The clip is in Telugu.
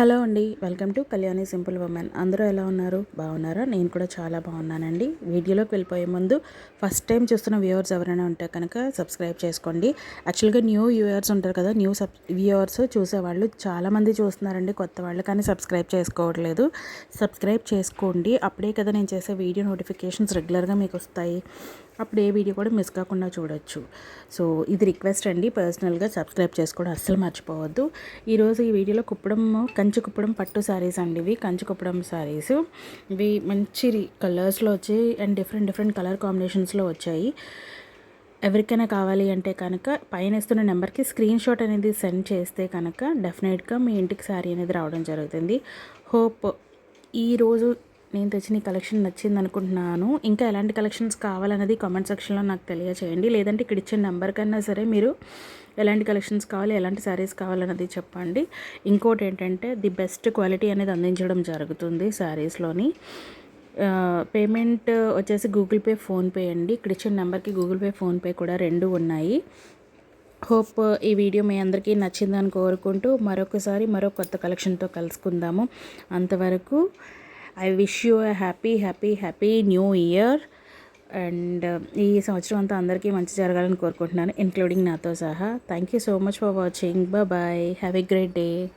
హలో అండి welcome to Kalyani simple women. అందరూ ఎలా ఉన్నారు? బాగున్నారా? నేను కూడా చాలా బాగున్నానండి. వీడియోలోకి వెళ్ళిపోయే ముందు ఫస్ట్ టైం చూస్తున్న వ్యూవర్స్ ఎవరైనా ఉంటే కనుక సబ్స్క్రైబ్ చేసుకోండి. యాక్చువల్గా న్యూ వ్యూవర్స్ ఉంటారు కదా న్యూ సబ్ వ్యూవర్స్ చూసేవాళ్ళు చాలామంది చూస్తున్నారండి కొత్త వాళ్ళు కానీ సబ్స్క్రైబ్ చేసుకోవట్లేదు. సబ్స్క్రైబ్ చేసుకోండి. అప్పుడే కదా నేను చేసే వీడియో నోటిఫికేషన్స్ రెగ్యులర్గా మీకు వస్తాయి. అప్పుడు ఏ వీడియో కూడా మిస్ కాకుండా చూడొచ్చు. సో ఇది రిక్వెస్ట్ అండి. పర్సనల్గా సబ్స్క్రైబ్ చేసుకోవడం అస్సలు మర్చిపోవద్దు. ఈరోజు ఈ వీడియోలో కుప్పడం కంచి కుప్పడం పట్టు శారీస్ అండి ఇవి. కంచి కుప్పడం శారీస్ ఇవి మంచి కలర్స్లో వచ్చి అండ్ డిఫరెంట్ డిఫరెంట్ కలర్ కాంబినేషన్స్లో వచ్చాయి. ఎవరికైనా కావాలి అంటే కనుక పైన ఇస్తున్న నెంబర్కి స్క్రీన్ షాట్ అనేది సెండ్ చేస్తే కనుక డెఫినెట్గా మీ ఇంటికి శారీ అనేది రావడం జరుగుతుంది. హోప్ ఈరోజు నేను తెచ్చిన ఈ కలెక్షన్ నచ్చింది అనుకుంటున్నాను ఇంకా ఎలాంటి కలెక్షన్స్ కావాలన్నది కామెంట్ సెక్షన్లో నాకు తెలియచేయండి. లేదంటే ఇక్కడ ఇచ్చిన నెంబర్ కన్నా సరే మీరు ఎలాంటి కలెక్షన్స్ కావాలి ఎలాంటి శారీస్ కావాలన్నది చెప్పండి. ఇంకోటి ఏంటంటే ది బెస్ట్ క్వాలిటీ అనేది అందించడం జరుగుతుంది శారీస్లోని పేమెంట్ వచ్చేసి గూగుల్ పే ఫోన్పే అండి. ఇక్కడ ఇచ్చిన నెంబర్కి గూగుల్ పే ఫోన్పే కూడా రెండు ఉన్నాయి. హోప్ ఈ వీడియో మీ అందరికీ నచ్చిందని కోరుకుంటూ మరొకసారి మరో కొత్త కలెక్షన్తో కలుసుకుందాము. అంతవరకు I wish you a happy happy happy new year. And ఈ సంవత్సరం అంతా అందరికీ మంచి జరగాలని కోరుకుంటున్నాను ఇంక్లూడింగ్ నాతో సహా. Thank you so much for watching. Bye. Have a great day.